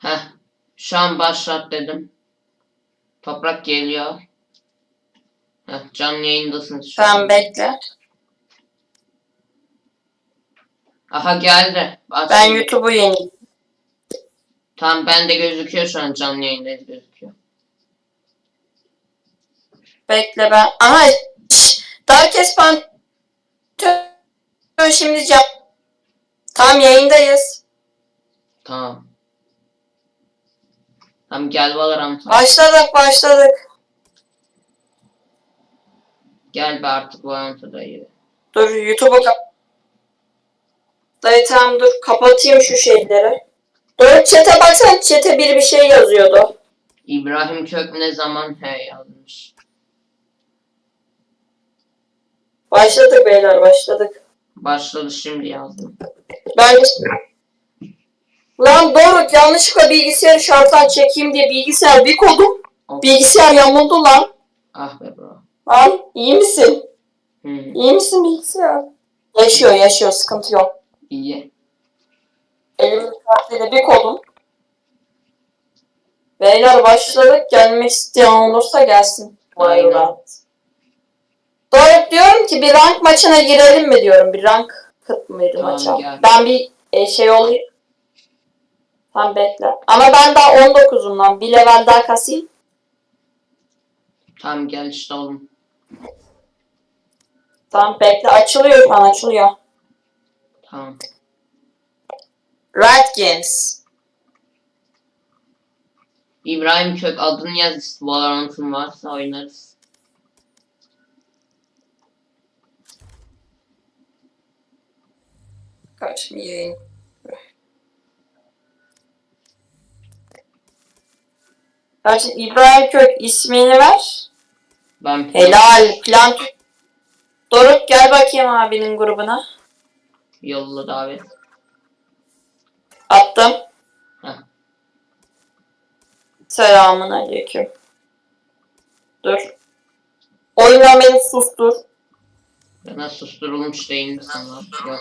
Heh. Şu an başlat dedim. Toprak geliyor. Heh, canlı yayındasınız şu an. Tamam bekle. Aha geldi. Bak Ben. YouTube'u yeni. Tamam bende gözüküyor şu an canlı yayındayız gözüküyor. Bekle ben. Ama şş, Dark Espanto şimdi cam. Tam yayındayız. Tamam. Tamam gel Valorant. Başladık başladık. Gel be artık Valorant'a dayı. Dur YouTube'u kap. Dayı tamam dur kapatayım şu şeyleri. Dur chat'e baksana chat'e biri bir şey yazıyordu. İbrahim Kök ne zaman he yazmış. Başladık beyler başladık. Başladı şimdi yazdım. Ben Lan Doruk yanlışlıkla bilgisayarı şarttan çekeyim diye bilgisayar bir kodum. Bilgisayar yamuldu lan. Ah be bro. Lan iyi misin? Hı, İyi misin bilgisayar? Yaşıyor yaşıyor sıkıntı yok. iyi. Elimin kartıyla bir kodum. Beyler başladık. Gelmek isteyen olursa gelsin. Aynen. Doruk diyorum ki bir rank maçına girelim mi diyorum. Bir rank kıt mıydı Tamam, maça? gel. Ben bir e, şey olayım. Tamam bekle. Ama ben daha 19'um lan. Bir level daha kasayım. Tamam gel işte oğlum. Tamam bekle. Açılıyor şu an açılıyor. Tamam. Riot Games. İbrahim Kök adını yaz. Valorant'ın varsa oynarız. Kaç yayın. Kardeşim İbrahim Kök ismini ver. Ben Helal. Plan. Doruk gel bakayım abinin grubuna. yolla davet. Attım. Heh. Selamun aleyküm. Dur. Oyuna beni sustur. Ben susturulmuş değil mi sana? Yok.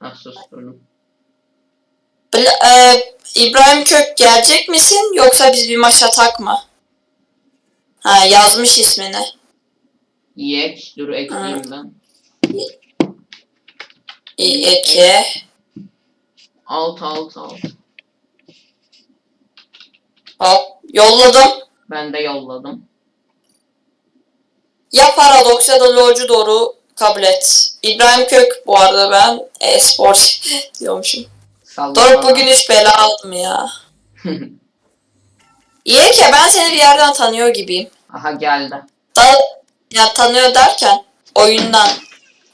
Ha susturdum. Bla- e, İbrahim Kök gelecek misin yoksa biz bir maç atak mı? Ha yazmış ismini. Yek. Dur ekleyeyim ben. Eki. Alt alt alt. Hop yolladım. Ben de yolladım. Ya paradoks ya da lolcu doğru kabul et. İbrahim Kök bu arada ben e-spor diyormuşum. Salla Doruk bugün üç bela aldım ya. İyi ki ben seni bir yerden tanıyor gibiyim. Aha geldi. Da ya tanıyor derken oyundan.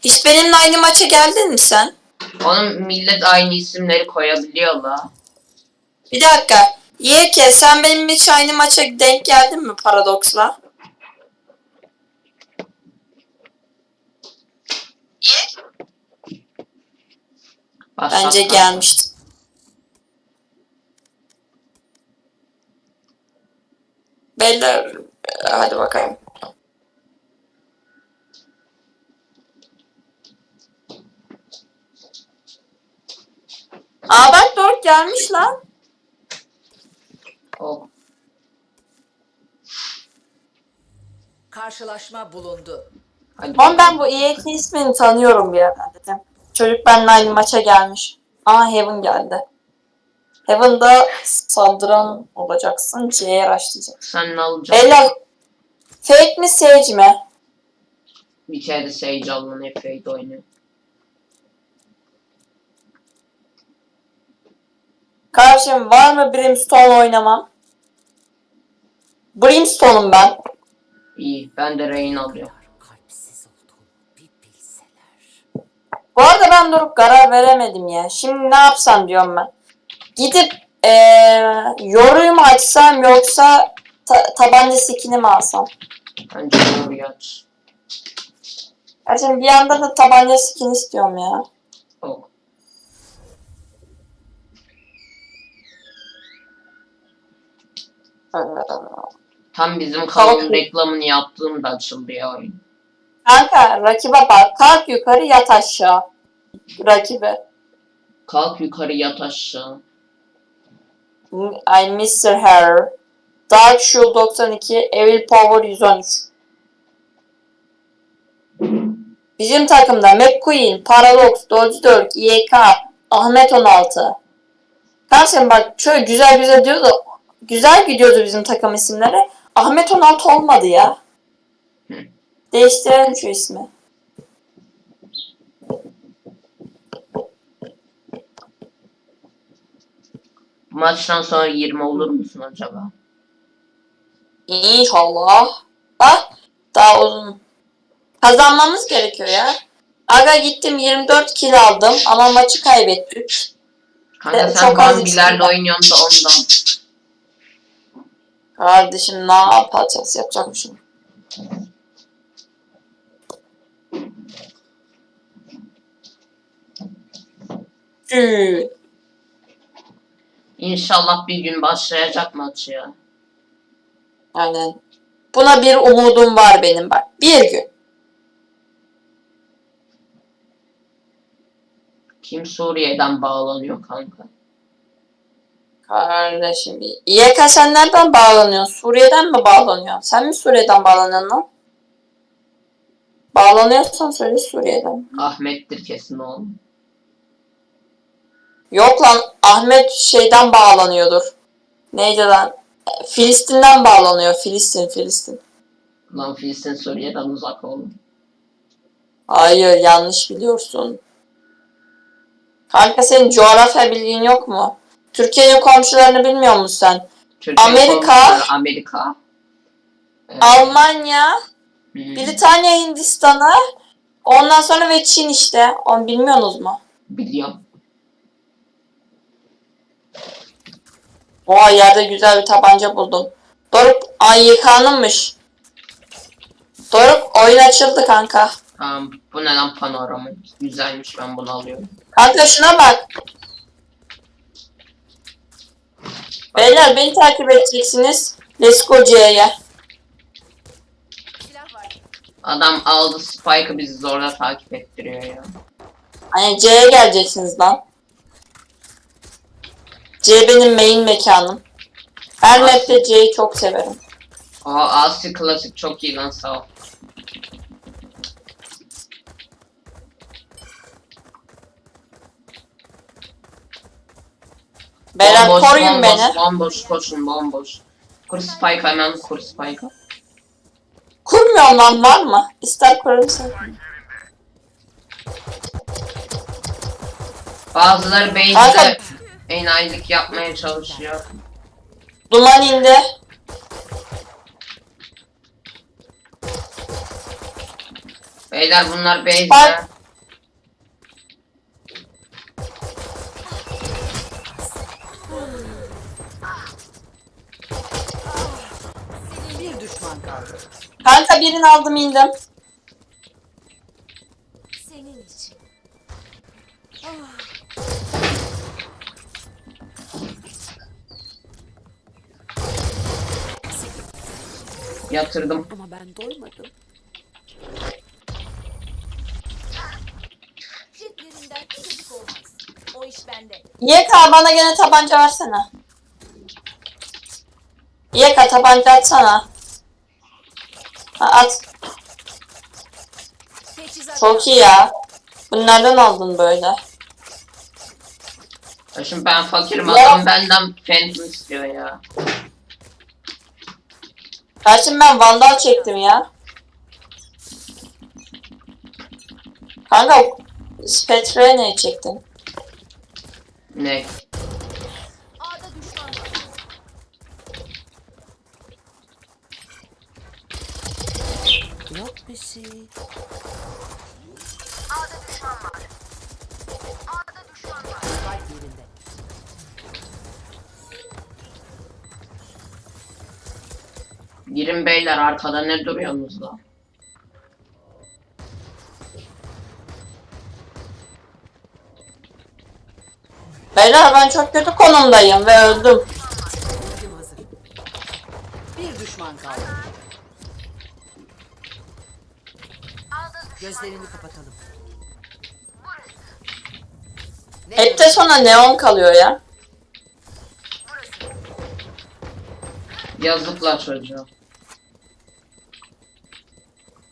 Hiç benimle aynı maça geldin mi sen? Onun millet aynı isimleri koyabiliyor la. Bir dakika. İyi ki sen benim hiç aynı maça denk geldin mi paradoksla? Bence gelmişti. Beyler hadi bakalım. Aa bak Doruk gelmiş lan. Oh. Karşılaşma bulundu. Hadi. Ama ben bu EAT ismini tanıyorum bir yerden dedim. Çocuk benimle aynı maça gelmiş. Aa Heaven geldi. Heaven'da saldıran olacaksın. C'ye başlayacaksın. Sen ne alacaksın? Beyler fake mi sage mi? Bir kere de Sage alın hep Fade oynuyor. Kardeşim var mı Brimstone oynamam? Brimstone'um ben. İyi. Ben de Rain alıyorum. Bu arada ben durup karar veremedim ya. Şimdi ne yapsam diyorum ben. Gidip eee yoruyu mu açsam yoksa ta- tabanca skin'i mi alsam? Bence doğru aç. Gerçi bir yandan da tabanca skin istiyorum ya. Oh. Tam bizim kanalın reklamını yaptığımda açıldı ya oyun. Kanka rakibe bak. Kalk yukarı yat aşağı. Rakibe. Kalk yukarı yat aşağı. I Mr. Her. Dark Shield 92, Evil Power 113. Bizim takımda McQueen, Paradox, Dodge 4, YK, Ahmet 16. Kardeşim bak şöyle güzel güzel diyordu. Güzel gidiyordu bizim takım isimleri. Ahmet 16 olmadı ya. Değiştirelim şu ismi. Maçtan sonra 20 olur musun acaba? İnşallah. Bak daha uzun. Kazanmamız gerekiyor ya. Aga gittim 24 kill aldım ama maçı kaybettik. Kanka Evet, sen içtim. oynuyorsun da ondan. Kardeşim ne yapacağız? Yapacak bir şey. yok. İnşallah bir gün başlayacak maç ya. Aynen. Buna bir umudum var benim bak. Bir gün. Kim Suriye'den bağlanıyor kanka? Kardeşim. İYK sen nereden bağlanıyorsun? Suriye'den mi bağlanıyorsun? Sen mi Suriye'den bağlanıyorsun lan? Bağlanıyorsan söyle Suriye'den. Ahmet'tir kesin oğlum. Yok lan Ahmet şeyden bağlanıyordur. Neydi lan? Filistin'den bağlanıyor. Filistin, Filistin. Lan Filistin Suriye'den uzak oğlum. Hayır yanlış biliyorsun. Kanka senin coğrafya bilgin yok mu? Türkiye'nin komşularını bilmiyor musun sen? Türkiye Amerika. Amerika. Evet. Almanya, Hı. Britanya, Hindistan'ı, ondan sonra ve Çin işte. Onu bilmiyorsunuz mu? Biliyorum. Oha yerde güzel bir tabanca buldum. Doruk Ayyıkan'ınmış. Doruk oyun açıldı kanka. Tamam. Bu ne lan panorama? Güzelmiş ben bunu alıyorum. Kanka şuna bak. Beyler beni takip edeceksiniz. Let's go C'ye. Adam aldı Spike'ı bizi zorla takip ettiriyor ya. Hani C'ye geleceksiniz lan. C benim main mekanım. Her map'te C'yi çok severim. Aa Asi klasik çok iyi lan sağ ol. Beyler Bomboş, koruyun bomboş, beni. Bomboş koşun bomboş. Kur Spike hemen kur Spike'ı. Kurmuyorum lan var mı? İster kurarım Bazıları base'de enayilik yapmaya çalışıyor. Duman indi. Beyler bunlar. Spike- Bir düşman kaldı. Kanka birini aldım indim. Yatırdım. Ama ben doymadım. Jetlerinden çocuk olmaz. O iş bende. YK bana gene tabanca versene. YK tabanca atsana. Ha, at. Teçhizat Çok iyi ya. Bunu nereden aldın böyle? Ya Şimdi ben fakirim adam benden Phantom istiyor ya. Kardeşim ben vandal çektim ya. Kanka Spectre'ye ne çektin? Ne? Girin beyler arkada ne duruyorsunuz lan? Beyler ben çok kötü konumdayım ve öldüm. Bir düşman kaldı. Gözlerini kapatalım. Ne Hep de sonra neon kalıyor ya. Yazıklar çocuğa.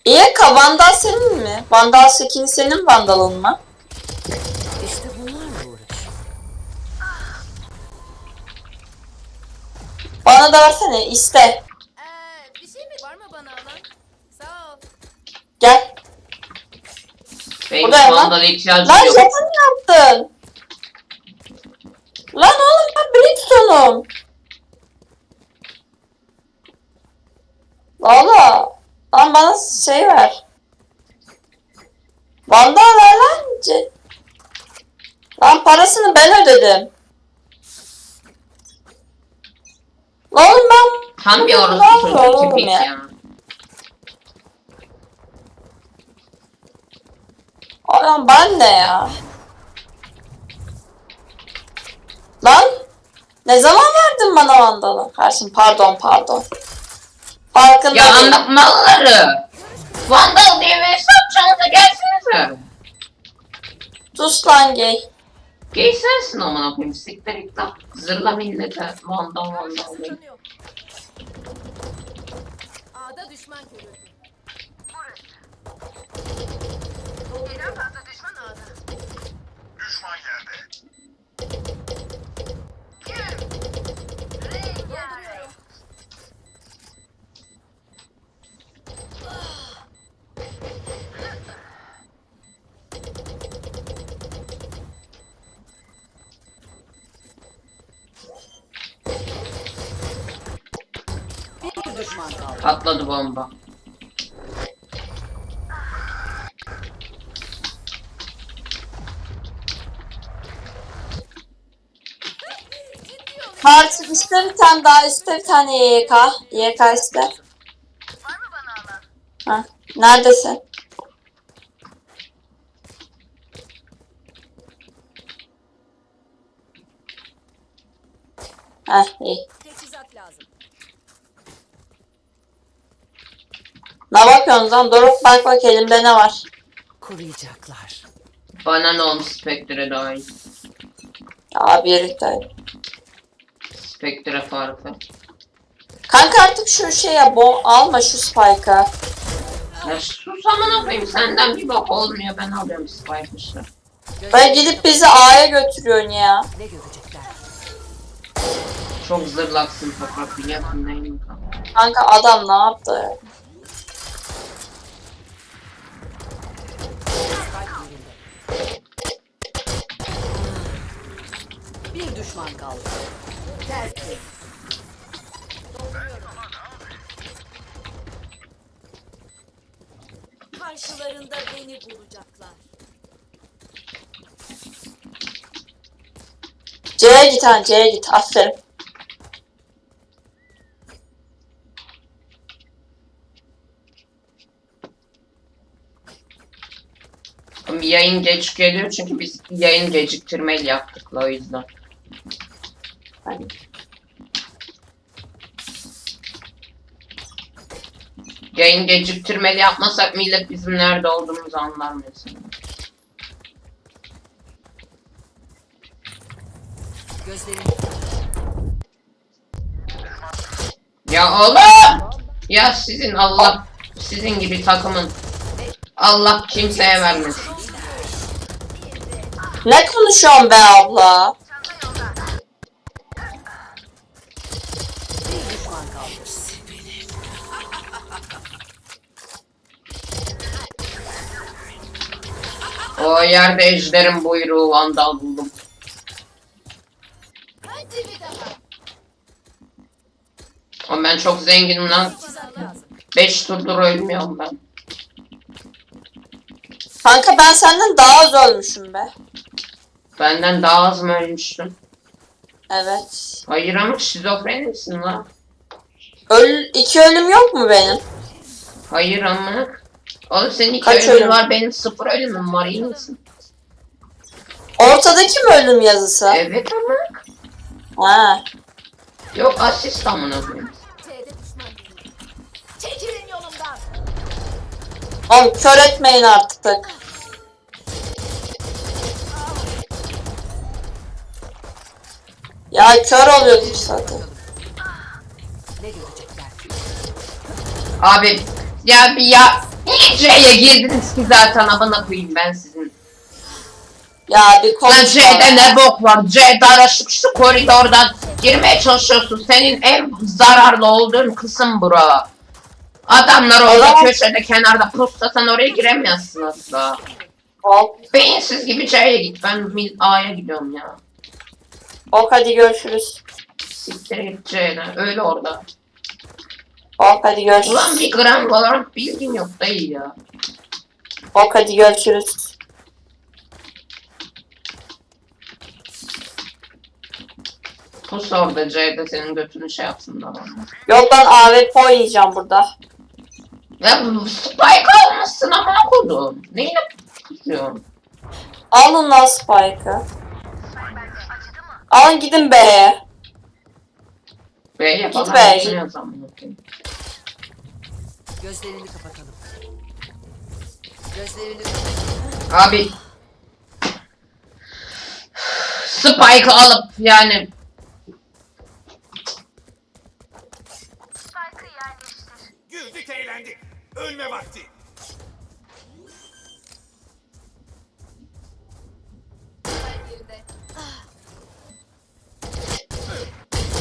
İyi ka Vandal senin mi? Vandal skin senin Vandal'ın mı? İşte bunlarla uğraş. Bana da versene iste. Ee, bir şey mi var mı bana alan? Sağ ol. Gel. Benim O da şu lan. ihtiyacım Lan yok. mı yaptın? Lan oğlum ben Brimstone'um. Valla. Lan bana şey ver. Vandal ver lan. C- Lan parasını ben ödedim. Lan oğlum ben... Tam bir yapıyor çocuk tipik ya? ya. Oğlum ben de ya. Lan ne zaman verdin bana vandalı? Karşım pardon pardon. Farkında Ya değilim. anlatmaları. Vandal diye bir hesap canınıza gelsinize. Sus lan gay. Gay sensin amına koyayım. Siktir git lan. Zırla millete. Vandal vandal diye. Kıskanıyor. A'da düşman görüldü. Birden fazla düşman. Patladı bomba. Karşı iste bir tane daha iste bir tane YK. YK alan? Ha. Neredesin? Heh iyi. Teçhizat lazım. Ne bakıyorsunuz lan? Doruk bak bak elimde ne var. Koruyacaklar. Bana ne olmuş Spectre dahil. Ya birlikte. Spectre farkı. Kanka artık şu şeye bo alma şu spike'ı. Ya sus amına koyayım. Senden bir bak olmuyor. Ben alıyorum Spike işte. Ben gidip bizi A'ya götürüyorsun ya. Ne görecekler? Çok zırlaksın toprak biliyorsun neyim kanka. Kanka adam ne yaptı? Düşman kaldı. Tertemiz. Karşılarında beni bulacaklar. C'ye git ha C'ye git. Aferin. Yayın geç geliyor çünkü biz yayın geciktirmeyle yaptık la o yüzden. Hani. Yayın geciktirmeli yapmasak millet bizim nerede olduğumuzu anlar mesela. Gözlerini Ya oğlum! Ya sizin Allah, sizin gibi takımın Allah kimseye vermesin. Ne konuşuyorsun be abla? Yerde ejderin buyruğu vandal buldum. Hadi bir daha. Ama ben çok zenginim lan. Teçhizat lazım. 5 turdur ölmüyorum ben. Kanka ben senden daha az ölmüşüm be. Benden daha az mı ölmüştün? Evet. Hayır ama şizofren misin lan? Öl iki ölüm yok mu benim? Hayır ama. Oğlum senin iki Kaç ölümün ölüm? var benim sıfır ölümüm var iyi misin? Ortadaki mi ölüm yazısı? Evet ama. Ha. Yok asist amına koyayım. Çekilin yolumdan. Oğlum kör etmeyin artık. Ya kör oluyorduk zaten. Abi ya bir ya C'ye girdiniz ki zaten amına koyayım ben sizin. Ya bir Lan konuşma. C'de ne bok var? C'de araşık şu koridordan girmeye çalışıyorsun. Senin en zararlı olduğun kısım bura. Adamlar orada Evet. köşede kenarda pusta sen oraya giremiyorsun asla. Ok, Beyinsiz gibi C'ye git. Ben A'ya gidiyorum ya. ok hadi görüşürüz. Siktir git C'ye. Öyle orada. Ok hadi görüşürüz. Ulan bir gram Valorant bilgin yok dayı ya. Ok hadi görüşürüz. Pus orada C'de senin götünü şey yapsın da bana. Yok ben AWP oynayacağım burada. Ya bu spike almışsın ama okudum. Neyine pusuyorsun? Alın lan Spike'ı. Alın gidin B'ye. B'ye amına koyayım. Gözlerini kapatalım. Gözlerini kapatalım. Abi Spike alıp yani Güldük eğlendik. Ölme vakti.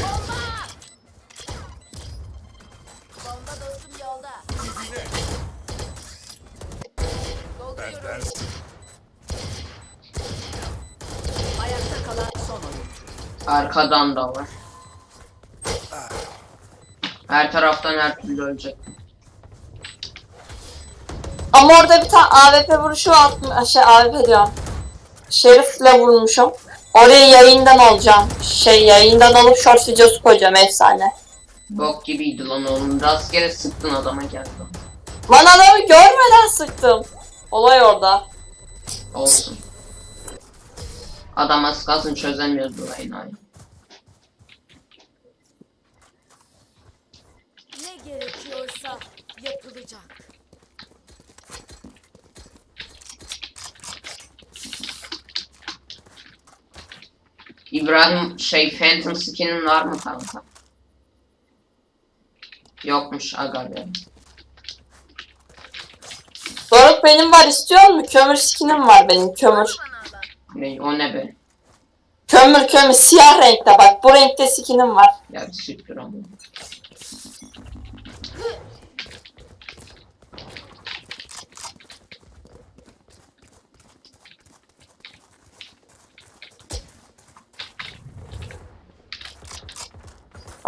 Bomba! Bomba dostum yolda. Arkadan da var. Her taraftan her türlü ölecek. Ama orada bir tane AWP vuruşu atmış. Şey AWP diyorum. Şerif'le vurmuşum. Orayı yayından alacağım. Şey yayından alıp short videosu koyacağım efsane. Bok gibiydi lan oğlum. Rastgele sıktın adama geldi. Lan adamı görmeden sıktım. Olay orada. Olsun. Adam az kalsın çözemiyordu Reyna'yı. Ne gerekiyorsa yapılacak. İbrahim şey Phantom skin'in var mı kanka? Yokmuş aga be. Doruk benim var istiyor musun? Kömür skinim var benim kömür. Ne, o ne be? Kömür kömür siyah renkte bak bu renkte skinim var. Ya siktir ama.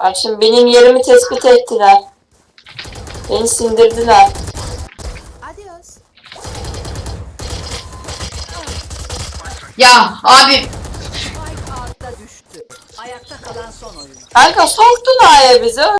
Bak şimdi benim yerimi tespit ettiler. Beni sindirdiler. Adios. Ya abi Spike altta düştü. Ayakta kalan son oyuncu. Kanka soktun A'ya bizi